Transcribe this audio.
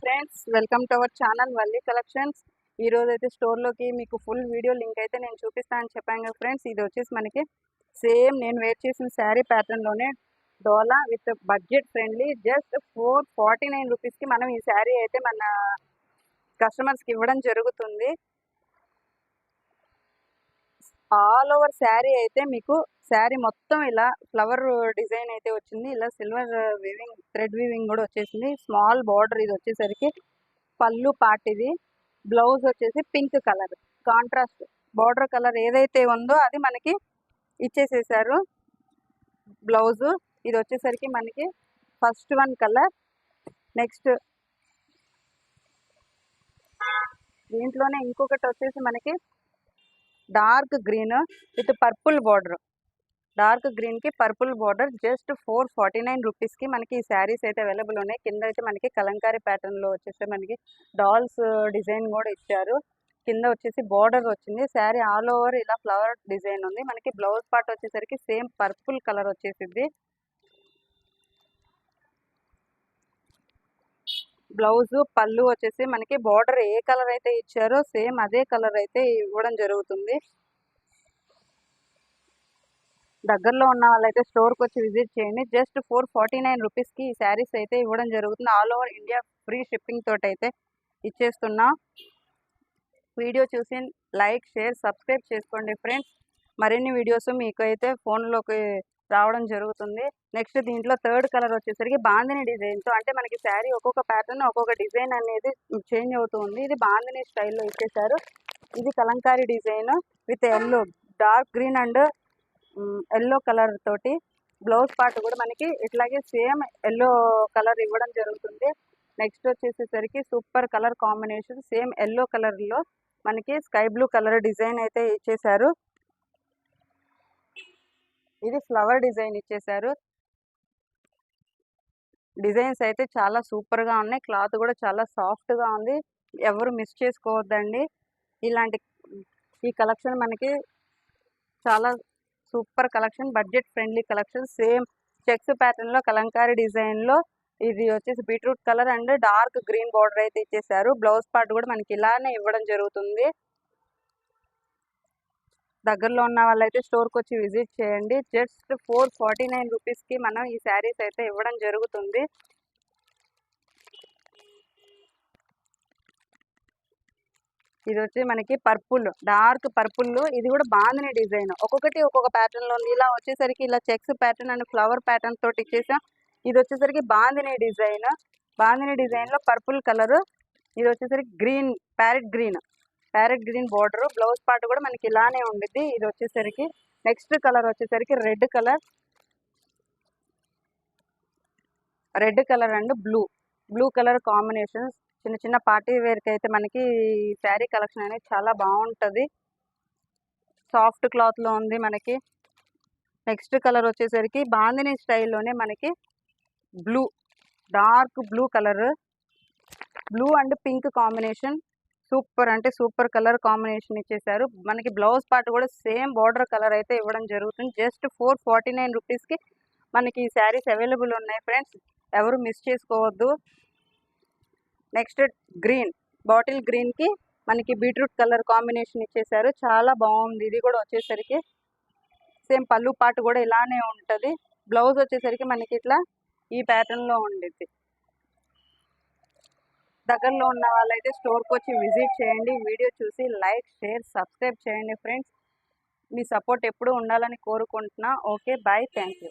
Friends welcome to our channel Valli collections. ఈ రోజు అయితే స్టోర్లోకి మీకు ఫుల్ వీడియో లింక్ అయితే నేను చూపిస్తాను చెప్పాను కదా ఫ్రెండ్స్. ఇది వచ్చేసి మనకి సేమ్ నేను వేర్ చేసిన శారీ ప్యాటర్న్లోనే డోలా with budget friendly just four forty nine రూపీస్కి మనం ఈ శారీ అయితే మన కస్టమర్స్కి ఇవ్వడం జరుగుతుంది. ఆల్ ఓవర్ శారీ అయితే మీకు శారీ మొత్తం ఇలా ఫ్లవర్ డిజైన్ అయితే వచ్చింది. ఇలా సిల్వర్ వీవింగ్ థ్రెడ్ వీవింగ్ కూడా వచ్చేసింది. స్మాల్ బార్డర్ ఇది వచ్చేసరికి పళ్ళు పార్ట్ ఇది. బ్లౌజ్ వచ్చేసి pink colour. Contrast border colour ఏదైతే ఉందో అది మనకి ఇచ్చేసేసారు. బ్లౌజు ఇది వచ్చేసరికి మనకి ఫస్ట్ వన్ కలర్. నెక్స్ట్ దీంట్లోనే ఇంకొకటి వచ్చేసి మనకి dark green with purple border. Dark గ్రీన్కి purple border just four forty nine రూపీస్కి మనకి ఈ శారీస్ అయితే అవైలబుల్ ఉన్నాయి. కింద అయితే మనకి కలంకారీ ప్యాటర్న్లో వచ్చేసి మనకి డాల్స్ డిజైన్ కూడా ఇచ్చారు. కింద వచ్చేసి బార్డర్ వచ్చింది. శారీ ఆల్ ఓవర్ ఇలా ఫ్లవర్ డిజైన్ ఉంది. మనకి బ్లౌజ్ పార్ట్ వచ్చేసరికి సేమ్ పర్పుల్ కలర్ వచ్చేసింది బ్లౌజ్ పళ్ళు వచ్చేసి మనకి బార్డర్ ఏ కలర్ అయితే ఇచ్చారో సేమ్ అదే కలర్ అయితే ఇవ్వడం జరుగుతుంది. దగ్గరలో ఉన్న వాళ్ళైతే స్టోర్కి వచ్చి విజిట్ చేయండి. జస్ట్ ఫోర్ ఫార్టీ నైన్ రూపీస్కి ఈ శారీస్ అయితే ఇవ్వడం జరుగుతుంది. All over India free shipping తోటి అయితే ఇచ్చేస్తున్నా. వీడియో చూసి లైక్ షేర్ సబ్స్క్రైబ్ చేసుకోండి ఫ్రెండ్స్. మరిన్ని వీడియోస్ మీకు అయితే ఫోన్లోకి రావడం జరుగుతుంది. నెక్స్ట్ దీంట్లో థర్డ్ కలర్ వచ్చేసరికి బాందిని డిజైన్తో అంటే మనకి శారీ ఒక్కొక్క ప్యాటర్న్ ఒక్కొక్క డిజైన్ అనేది చేంజ్ అవుతుంది ఇది బాందిని స్టైల్లో ఇచ్చేసారు ఇది Kalamkari design with yellow dark green and yellow colour తోటి బ్లౌజ్ పార్ట్ కూడా మనకి ఇట్లాగే సేమ్ ఎల్లో కలర్ ఇవ్వడం జరుగుతుంది. Next వచ్చేసేసరికి super colour combination same yellow కలర్లో మనకి స్కై బ్లూ కలర్ డిజైన్ అయితే ఇచ్చేసారు ఇది ఫ్లవర్ డిజైన్ ఇచ్చేసారు. డిజైన్స్ అయితే చాలా సూపర్గా ఉన్నాయి. క్లాత్ కూడా చాలా సాఫ్ట్గా ఉంది. ఎవరు మిస్ చేసుకోవద్దండి. ఇలాంటి ఈ కలెక్షన్ మనకి చాలా super collection budget friendly collection. Same checks ప్యాటర్న్లో కలంకారీ డిజైన్లో ఇది వచ్చేసి beetroot colour and dark green border అయితే ఇచ్చేసారు. బ్లౌజ్ పార్ట్ కూడా మనకి ఇలానే ఇవ్వడం జరుగుతుంది. దగ్గరలో ఉన్న వాళ్ళైతే స్టోర్కి వచ్చి విజిట్ చేయండి. జస్ట్ ఫోర్ ఫార్టీ నైన్ రూపీస్కి మనం ఈ శారీస్ అయితే ఇవ్వడం జరుగుతుంది. ఇది వచ్చి మనకి పర్పుల్ డార్క్ పర్పుల్. ఇది కూడా బాగుంది డిజైన్. ఒక్కొక్కటి ఒక్కొక్క ప్యాటర్న్లో ఉంది. ఇలా వచ్చేసరికి ఇలా checks pattern and flower pattern తోటి ఇచ్చేసాం. ఇది వచ్చేసరికి బాందిని డిజైన్. బాందిని డిజైన్లో పర్పుల్ కలర్. ఇది వచ్చేసరికి green parrot green. Parrot green border. Blouse part కూడా మనకి ఇలానే ఉండిద్ది. ఇది వచ్చేసరికి నెక్స్ట్ కలర్ వచ్చేసరికి red colour. Red colour and blue. Blue colour combinations. చిన్న చిన్న పార్టీ వేర్కి అయితే మనకి శారీ కలెక్షన్ అనేది చాలా బాగుంటుంది. సాఫ్ట్ క్లాత్లో ఉంది మనకి. నెక్స్ట్ కలర్ వచ్చేసరికి బాందిని స్టైల్లోనే మనకి blue. Dark blue colour. Blue and pink combination. Super అంటే సూపర్ కలర్ కాంబినేషన్ ఇచ్చేసారు. మనకి బ్లౌజ్ పార్ట్ కూడా సేమ్ బార్డర్ కలర్ అయితే ఇవ్వడం జరుగుతుంది. జస్ట్ ఫోర్ ఫార్టీ నైన్ రూపీస్కి మనకి ఈ శారీస్ అవైలబుల్ ఉన్నాయి ఫ్రెండ్స్. ఎవరు మిస్ చేసుకోవద్దు. నెక్స్ట్ గ్రీన్ బాటిల్ గ్రీన్కి మనకి బీట్రూట్ కలర్ కాంబినేషన్ ఇచ్చేసారు. చాలా బాగుంది. ఇది కూడా వచ్చేసరికి సేమ్ పళ్ళు పాటు కూడా ఇలానే ఉంటుంది. బ్లౌజ్ వచ్చేసరికి మనకి ఇట్లా ఈ ప్యాటర్న్లో ఉండిద్ది. దగ్గరలో ఉన్న వాళ్ళైతే స్టోర్కి వచ్చి విజిట్ చేయండి. వీడియో చూసి లైక్ షేర్ సబ్స్క్రైబ్ చేయండి ఫ్రెండ్స్. మీ సపోర్ట్ ఎప్పుడూ ఉండాలని కోరుకుంటున్నా. Okay bye. Thank you